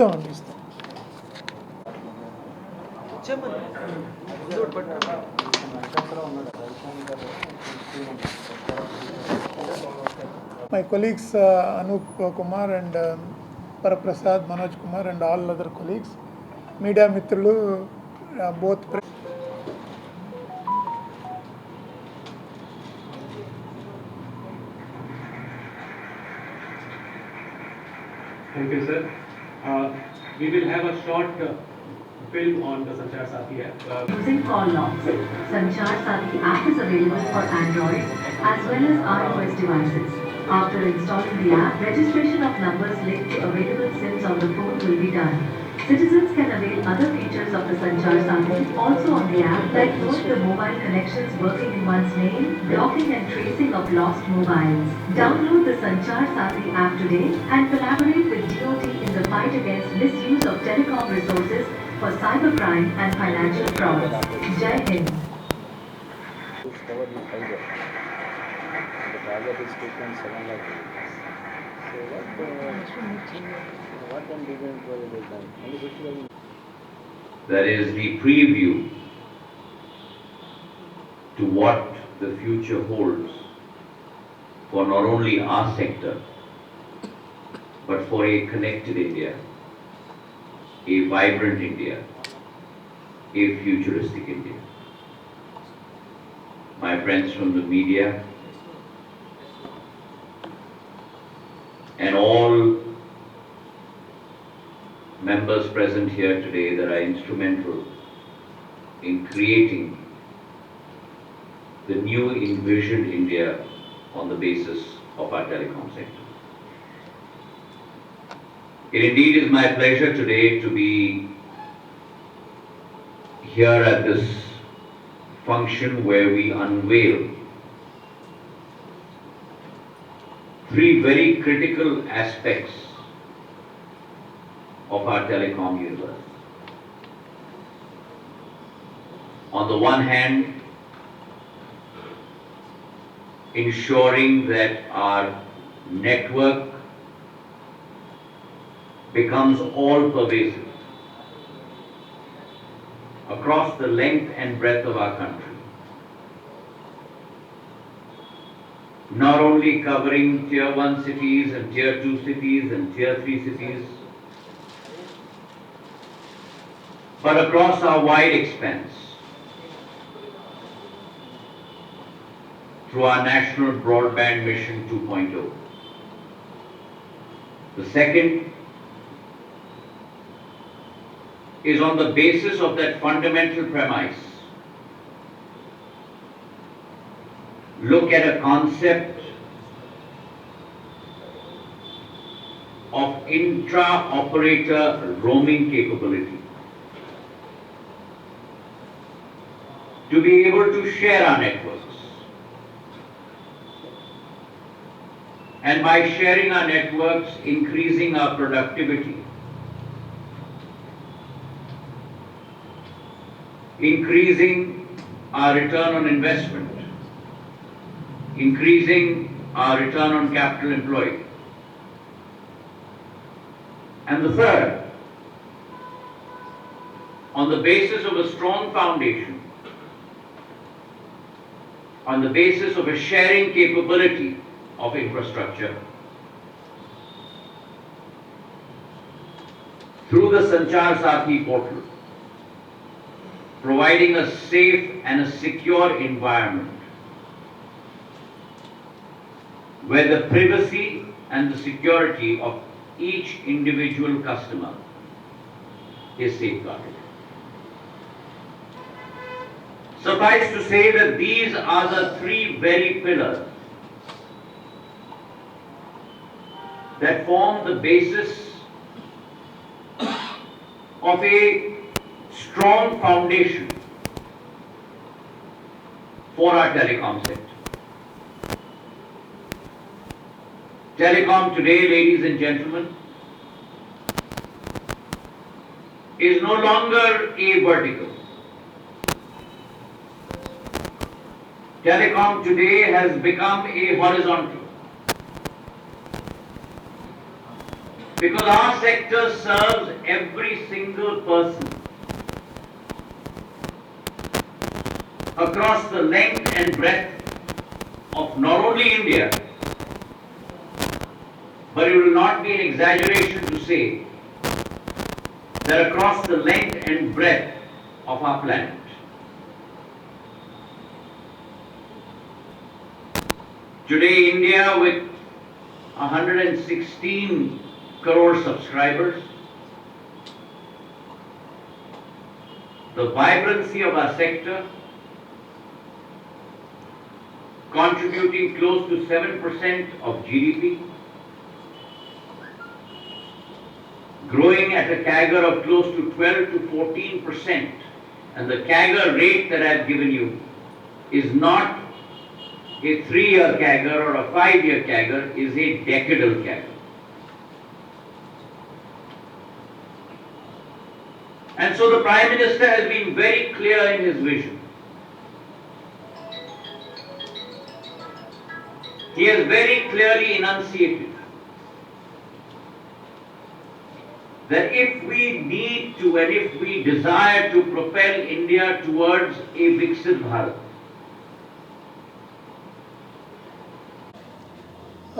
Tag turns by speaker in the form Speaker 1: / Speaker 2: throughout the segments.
Speaker 1: ఇస్తామండి ఇస్తాం my colleagues Anup Anup Kumar and Manoj Paraprasad, Manoj Kumar and all other colleagues, media మిత్రులు both both pre-
Speaker 2: Thank you, sir. Uh, We will have a short uh, film on the Sanchar Sathi app. Uh,
Speaker 3: Using call logs, Sanchar Sathi app is available for Android as well as iOS devices. After installing the app, registration of numbers linked to available SIMs on the phone will be done. Citizens can avail other features of the Sanchar Sathi also on the app like both the mobile connections working in one's name, blocking and tracing of lost mobiles. Download the Sanchar Sathi app today and collaborate with DOT in the fight against misuse of telecom resources for cybercrime and financial frauds. Jai Hind.
Speaker 4: the target is lakh. So what, uh, what can be done for the.
Speaker 5: That is the preview to what the future holds for not only our sector, but for a connected India, a vibrant India, a futuristic India. My friends from the media and all members present here today that are instrumental in creating the new envisioned India on the basis of our telecom sector. It indeed is my pleasure today to be here at this function where we unveil three very critical aspects of our telecom universe. On the one hand, ensuring that our network becomes all pervasive across the length and breadth of our country. Not only covering tier 1 cities and tier 2 cities and tier 3 cities, but across our wide expanse through our National Broadband Mission 2.0. The second is on the basis of that fundamental premise. Look at a concept of intra-operator roaming capability. To be able to share our networks. And by sharing our networks, increasing our productivity, increasing our return on investment, increasing our return on capital employed. And the third, on the basis of a strong foundation, on the basis of a sharing capability of infrastructure through the Sanchar Sathi portal, providing a safe and a secure environment where the privacy and the security of each individual customer is safeguarded. Suffice to say that these are the three very pillars that form the basis of a strong foundation for our telecom sector. Telecom today, ladies and gentlemen, is no longer a vertical. Telecom today has become a horizontal. Because our sector serves every single person across the length and breadth of not only India, but it will not be an exaggeration to say that across the length and breadth of our planet. Today, India with 116 crore subscribers, the vibrancy of our sector contributing close to 7% of GDP, growing at a CAGR of close to 12 to 14 percent. And the CAGR rate that I've given you is not a three-year CAGR or a five-year CAGR, is a decadal CAGR. And so the Prime Minister has been very clear in his vision. He has very clearly enunciated that if we need to and if we desire to propel India towards a Viksit Bharat,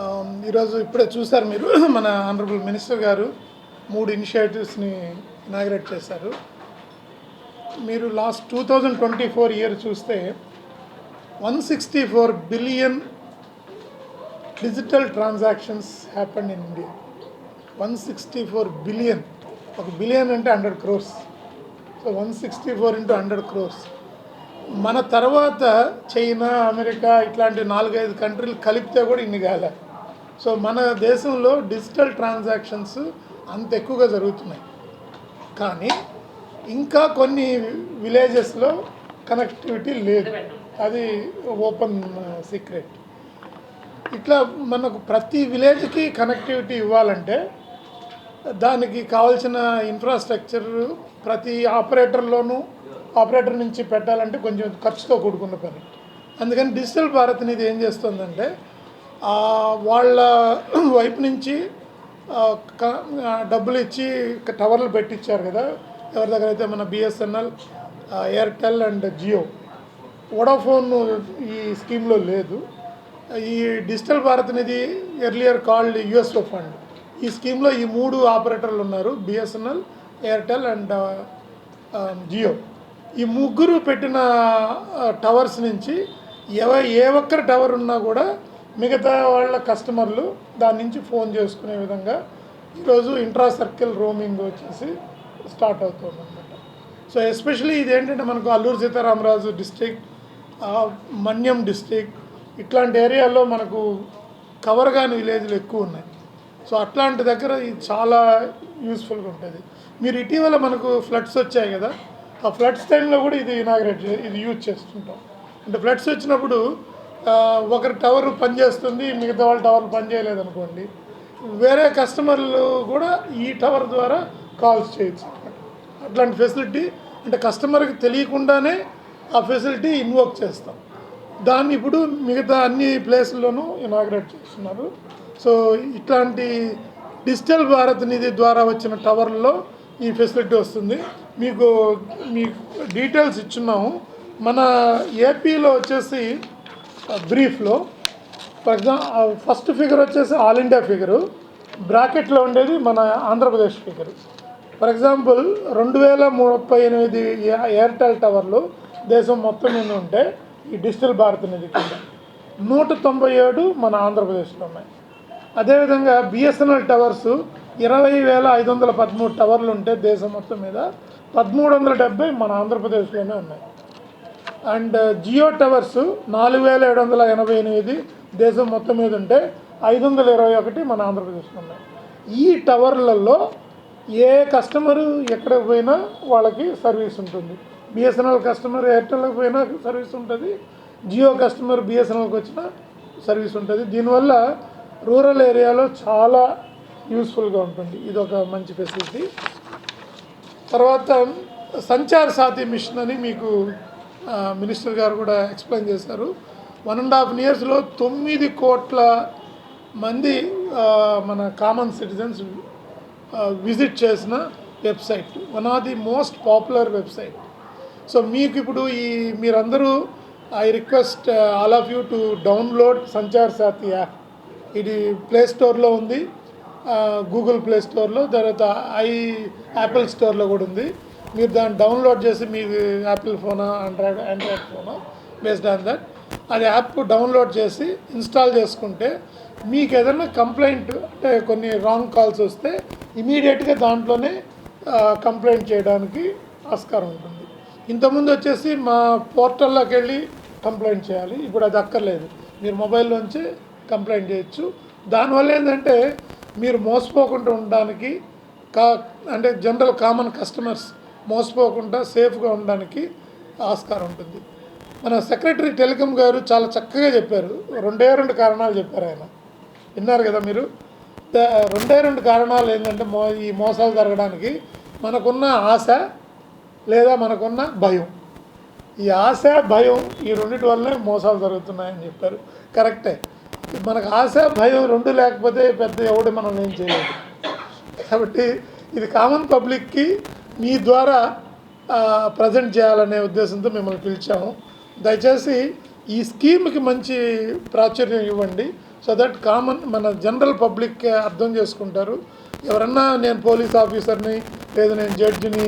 Speaker 1: Um, ఈరోజు ఇప్పుడే చూశారు మీరు మన honourable minister గారు మూడు ఇనిషియేటివ్స్ని inaugurate చేశారు. మీరు last two thousand twenty four year చూస్తే one sixty four billion digital transactions happen in India one sixty four billion ఒక బిలియన్ అంటే hundred crores so one sixty four into hundred crores మన తర్వాత China America ఇట్లాంటి నాలుగైదు కంట్రీలు కలిపితే కూడా ఇన్ని కాలే. సో మన దేశంలో డిజిటల్ ట్రాన్సాక్షన్స్ అంత ఎక్కువగా జరుగుతున్నాయి. కానీ ఇంకా కొన్ని విలేజెస్లో కనెక్టివిటీ లేదు. అది ఓపెన్ సీక్రెట్. ఇట్లా మనకు ప్రతి విలేజ్కి కనెక్టివిటీ ఇవ్వాలంటే దానికి కావాల్సిన ఇన్ఫ్రాస్ట్రక్చర్ ప్రతి ఆపరేటర్లోనూ ఆపరేటర్ నుంచి పెట్టాలంటే కొంచెం ఖర్చుతో కూడుకున్న పని. అందుకని డిజిటల్ భారత్ అనేది ఏం చేస్తుందంటే వాళ్ళ వైపు నుంచి డబ్బులు ఇచ్చి టవర్లు పెట్టించారు కదా. ఎవరి దగ్గర అయితే మన BSNL Airtel and Jio. Vodafone ఈ స్కీమ్లో లేదు. ఈ డిజిటల్ భారత్ అనేది ఎర్లియర్ కాల్డ్ యుఎస్ఓ ఫండ్. ఈ స్కీమ్లో ఈ మూడు ఆపరేటర్లు ఉన్నారు బిఎస్ఎన్ఎల్ ఎయిర్టెల్ అండ్ జియో. ఈ ముగ్గురు పెట్టిన టవర్స్ నుంచి ఎవ ఏ ఒక్కరి టవర్ ఉన్నా కూడా మిగతా వాళ్ళ కస్టమర్లు దాని నుంచి ఫోన్ చేసుకునే విధంగా ఈరోజు ఇంట్రా సర్కిల్ రోమింగ్ వచ్చేసి స్టార్ట్ అవుతుంది అనమాట సో ఎస్పెషలీ ఇది ఏంటంటే మనకు అల్లూరు సీతారామరాజు డిస్ట్రిక్ట్ మన్యం డిస్ట్రిక్ట్ ఇట్లాంటి ఏరియాలో మనకు కవర్ కాని విలేజ్లు ఎక్కువ ఉన్నాయి. సో అట్లాంటి దగ్గర ఇది చాలా యూస్ఫుల్గా ఉంటుంది. మీరు ఇటీవల మనకు ఫ్లడ్స్ వచ్చాయి కదా ఆ ఫ్లడ్స్ టైంలో కూడా ఇది ఇనాగ్రేట్ ఇది యూజ్ చేస్తుంటాం. అంటే ఫ్లడ్స్ వచ్చినప్పుడు ఒకరి టవర్ పనిచేస్తుంది మిగతా వాళ్ళ టవర్ పనిచేయలేదు అనుకోండి వేరే కస్టమర్లు కూడా ఈ టవర్ ద్వారా కాల్స్ చేయొచ్చు. అట్లాంటి ఫెసిలిటీ అంటే కస్టమర్కి తెలియకుండానే ఆ ఫెసిలిటీ ఇన్వోక్ చేస్తాం. దాన్ని ఇప్పుడు మిగతా అన్ని ప్లేసుల్లోనూ ఇనాగ్రేట్ చేస్తున్నారు. సో ఇట్లాంటి డిజిటల్ భారత్ నిధి ద్వారా వచ్చిన టవర్లో ఈ ఫెసిలిటీ వస్తుంది. మీకు మీకు డీటెయిల్స్ ఇచ్చున్నాము. మన ఏపీలో వచ్చేసి బ్రీఫ్లో. ఫర్ ఎగ్జాంపుల్ ఫస్ట్ ఫిగర్ వచ్చేసి ఆల్ ఇండియా ఫిగరు బ్రాకెట్లో ఉండేది మన ఆంధ్రప్రదేశ్ ఫిగరు ఫర్ ఎగ్జాంపుల్ రెండు వేల ముప్పై ఎనిమిది ఎయిర్టెల్ టవర్లు దేశం మొత్తం ఎన్ని ఉంటే ఈ డిజిటల్ భారత్ నిధి కింద. నూట తొంభై ఏడు మన ఆంధ్రప్రదేశ్లో ఉన్నాయి. అదేవిధంగా బిఎస్ఎన్ఎల్ టవర్స్ ఇరవై వేల ఐదు వందల పదమూడు టవర్లు ఉంటే దేశం మొత్తం మీద పదమూడు వందల డెబ్బై మన ఆంధ్రప్రదేశ్లోనే ఉన్నాయి. అండ్ జియో టవర్స్ నాలుగు వేల ఏడు వందల ఎనభై ఎనిమిది దేశం మొత్తం మీద ఉంటే ఐదు వందల ఇరవై ఒకటి మన ఆంధ్రప్రదేశ్లో ఉన్నాయి. ఈ టవర్లలో ఏ కస్టమరు ఎక్కడ పోయినా వాళ్ళకి సర్వీస్ ఉంటుంది. బిఎస్ఎన్ఎల్ కస్టమర్ ఎయిర్టెల్కి పోయినా సర్వీస్ ఉంటుంది. జియో కస్టమర్ బిఎస్ఎన్ఎల్కి వచ్చిన సర్వీస్ ఉంటుంది. దీనివల్ల రూరల్ ఏరియాలో చాలా యూస్ఫుల్గా ఉంటుంది. ఇది ఒక మంచి ఫెసిలిటీ. తర్వాత సంచార్ సాథి మిషన్ అని మీకు మినిస్టర్ గారు కూడా ఎక్స్ప్లెయిన్ చేశారు. వన్ అండ్ హాఫ్ ఇయర్స్లో తొమ్మిది కోట్ల మంది మన కామన్ సిటిజన్స్ విజిట్ చేసిన website one of the most popular website so మీకు ఇప్పుడు ఈ మీరందరూ I request all of you to download Sanchar Saathi app ఇది ప్లే స్టోర్లో ఉంది. గూగుల్ ప్లే స్టోర్లో తర్వాత ఐ యాపిల్ స్టోర్లో కూడా ఉంది. మీరు దాన్ని డౌన్లోడ్ చేసి మీ యాపిల్ ఫోనా ఆండ్రాయిడ్ ఆండ్రాయిడ్ ఫోనా బేస్డ్ ఆన్ దట్ అది యాప్ డౌన్లోడ్ చేసి ఇన్స్టాల్ చేసుకుంటే మీకు ఏదైనా కంప్లైంట్ అంటే కొన్ని రాంగ్ కాల్స్ వస్తే ఇమీడియట్గా దాంట్లోనే కంప్లైంట్ చేయడానికి ఆస్కారం ఉంటుంది. ఇంతకుముందు వచ్చేసి మా పోర్టల్లోకి వెళ్ళి కంప్లైంట్ చేయాలి. ఇప్పుడు అది అక్కర్లేదు. మీరు మొబైల్లోంచి కంప్లైంట్ చేయొచ్చు. దానివల్ల ఏంటంటే మీరు మోసపోకుండా ఉండడానికి కా అంటే జనరల్ కామన్ కస్టమర్స్ మోసపోకుండా సేఫ్గా ఉండడానికి ఆస్కారం ఉంటుంది. మన సెక్రటరీ టెలికమ్ గారు చాలా చక్కగా చెప్పారు. రెండే రెండు కారణాలు చెప్పారు ఆయన. విన్నారు కదా మీరు? రెండే రెండు కారణాలు ఏంటంటే మో ఈ మోసాలు జరగడానికి మనకున్న ఆశ లేదా మనకున్న భయం. ఈ ఆశ భయం ఈ రెండింటి వల్లనే మోసాలు జరుగుతున్నాయని చెప్పారు. కరెక్టే. మనకు ఆశ భయం రెండు లేకపోతే పెద్ద ఎవడు మనం ఏం చేయలేదు కాబట్టి ఇది కామన్ పబ్లిక్కి మీ ద్వారా ప్రజెంట్ చేయాలనే ఉద్దేశంతో మిమ్మల్ని పిలిచాము. దయచేసి ఈ స్కీమ్కి మంచి ప్రాచుర్యం ఇవ్వండి. సో దట్ కామన్ మన జనరల్ పబ్లిక్ అర్థం చేసుకుంటారు. ఎవరన్నా నేను పోలీస్ ఆఫీసర్ని లేదా నేను జడ్జిని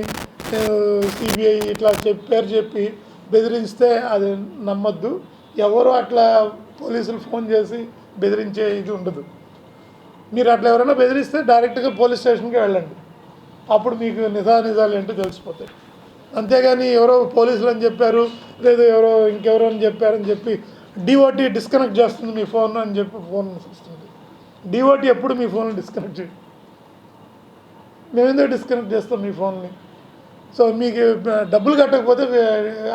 Speaker 1: నేను సిబిఐ ఇట్లా చెప్పి పేరు చెప్పి బెదిరిస్తే అది నమ్మొద్దు. ఎవరు అట్లా పోలీసులు ఫోన్ చేసి బెదిరించే ఇది ఉండదు. మీరు అట్లా ఎవరైనా బెదిరిస్తే డైరెక్ట్గా పోలీస్ స్టేషన్కి వెళ్ళండి. అప్పుడు మీకు నిజా నిజాలు ఏంటో తెలిసిపోతాయి. అంతేగాని ఎవరో పోలీసులు అని చెప్పారు లేదు ఎవరో ఇంకెవరో అని చెప్పారని చెప్పి డిఓటీ డిస్కనెక్ట్ చేస్తుంది మీ ఫోన్ అని చెప్పి ఫోన్ వస్తుంది. డిఓటీ ఎప్పుడు మీ ఫోన్ డిస్కనెక్ట్ చేయండి మేము డిస్కనెక్ట్ చేస్తాం మీ ఫోన్ని? సో మీకు డబ్బులు కట్టకపోతే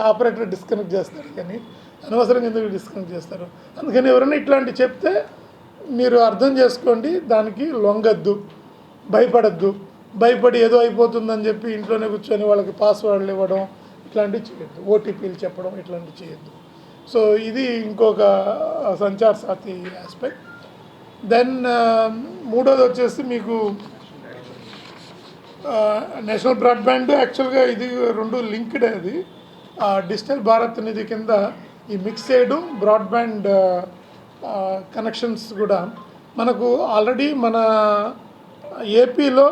Speaker 1: ఆపరేటర్ డిస్కనెక్ట్ చేస్తారు కానీ అనవసరంగా ఎందుకు డిస్కనెక్ట్ చేస్తారు? అందుకని ఎవరైనా ఇట్లాంటి చెప్తే మీరు అర్థం చేసుకోండి దానికి లొంగద్దు భయపడద్దు. భయపడి ఏదో అయిపోతుందని చెప్పి ఇంట్లోనే కూర్చొని వాళ్ళకి పాస్వర్డ్లు ఇవ్వడం ఇట్లాంటివి చేయొద్దు. ఓటీపీలు చెప్పడం ఇట్లాంటివి చేయొద్దు. సో ఇది ఇంకొక సంచార్ సాతి ఆస్పెక్ట్ దెన్ మూడోది వచ్చేసి మీకు నేషనల్ బ్రాడ్బ్యాండ్ యాక్చువల్గా ఇది రెండు లింక్డ్ అది. డిజిటల్ భారత్ నిధి కింద ఈ మిక్స్ చేయడం బ్రాడ్బ్యాండ్ కనెక్షన్స్ కూడా. మనకు ఆల్రెడీ మన ఏపీలో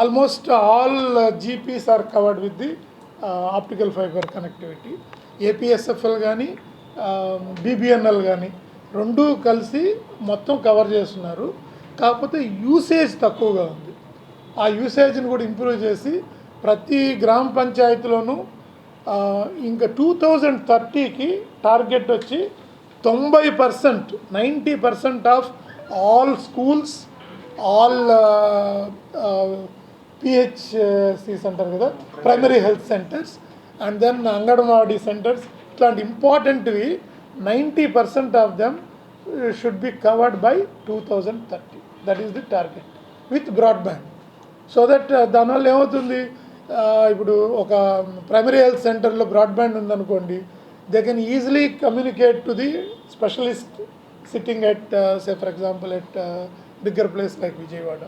Speaker 1: almost all GPs are covered with the optical fibre connectivity. APSFL కానీ బీబీఎన్ఎల్ కానీ రెండూ కలిసి మొత్తం కవర్ చేస్తున్నారు. కాకపోతే యూసేజ్ తక్కువగా ఉంది. ఆ యూసేజ్ని కూడా ఇంప్రూవ్ చేసి ప్రతి గ్రామ పంచాయతీలోనూ ఇంకా టూ థౌజండ్ థర్టీకి టార్గెట్ వచ్చి తొంభై percent ninety percent of all schools all PHCs అంటారు కదా primary health centres and then anganwadi centres ఇట్లాంటి ఇంపార్టెంట్వి ninety percent of them should be covered by two thousand thirty that is the target with broadband so that దానివల్ల ఏమవుతుంది? ఇప్పుడు ఒక primary health సెంటర్లో broadband ఉందనుకోండి they can easily communicate to the specialist sitting at say for example at bigger place like Vijayawada.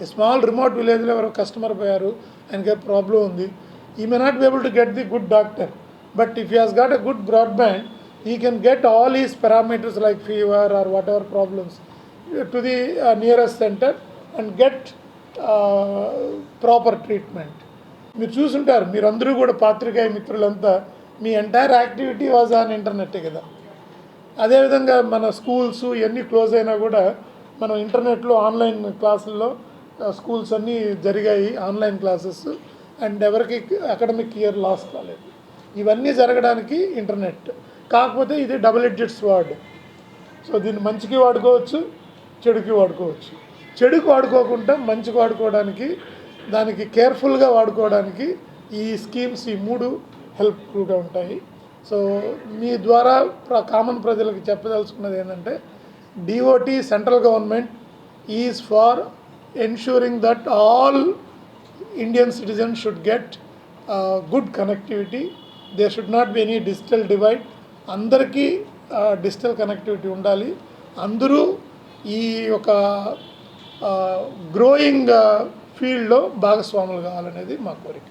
Speaker 1: A small remote విలేజ్లో ఎవరో customer పోయారు ఆయనకి ప్రాబ్లం ఉంది. He may not be able to get the good doctor but if you has got a good broadband he can get all his parameters like fever or whatever problems to the nearest centre and get proper treatment మీరు చూసుంటారు మీరందరూ కూడా పాత్రికేయ మిత్రులంతా మీ entire activity was on internet కదా. అదేవిధంగా మన schools ఇవన్నీ క్లోజ్ అయినా కూడా మనం ఇంటర్నెట్లో ఆన్లైన్ క్లాసుల్లో స్కూల్స్ అన్నీ జరిగాయి ఆన్లైన్ క్లాసెస్. అండ్ ఎవరికి అకాడమిక్ ఇయర్ లాస్ కాలేదు ఇవన్నీ జరగడానికి ఇంటర్నెట్. కాకపోతే ఇది డబుల్ ఎడ్జెట్స్ వార్డ్. సో దీన్ని మంచికి వాడుకోవచ్చు చెడుకి వాడుకోవచ్చు. చెడుకు వాడుకోకుండా మంచికి వాడుకోవడానికి దానికి కేర్ఫుల్గా వాడుకోవడానికి ఈ స్కీమ్స్ ఈ మూడు హెల్ప్ఫుల్గా ఉంటాయి. సో మీ ద్వారా ప్ర- కామన్ ప్రజలకు చెప్పదలుచుకున్నది ఏంటంటే DOT central government is for ensuring that all Indian citizen should get good connectivity there should not be any digital divide అందరికీ డిజిటల్ కనెక్టివిటీ ఉండాలి. అందరూ ఈ యొక్క గ్రోయింగ్ ఫీల్డ్లో భాగస్వాములు కావాలనేది మా కోరిక.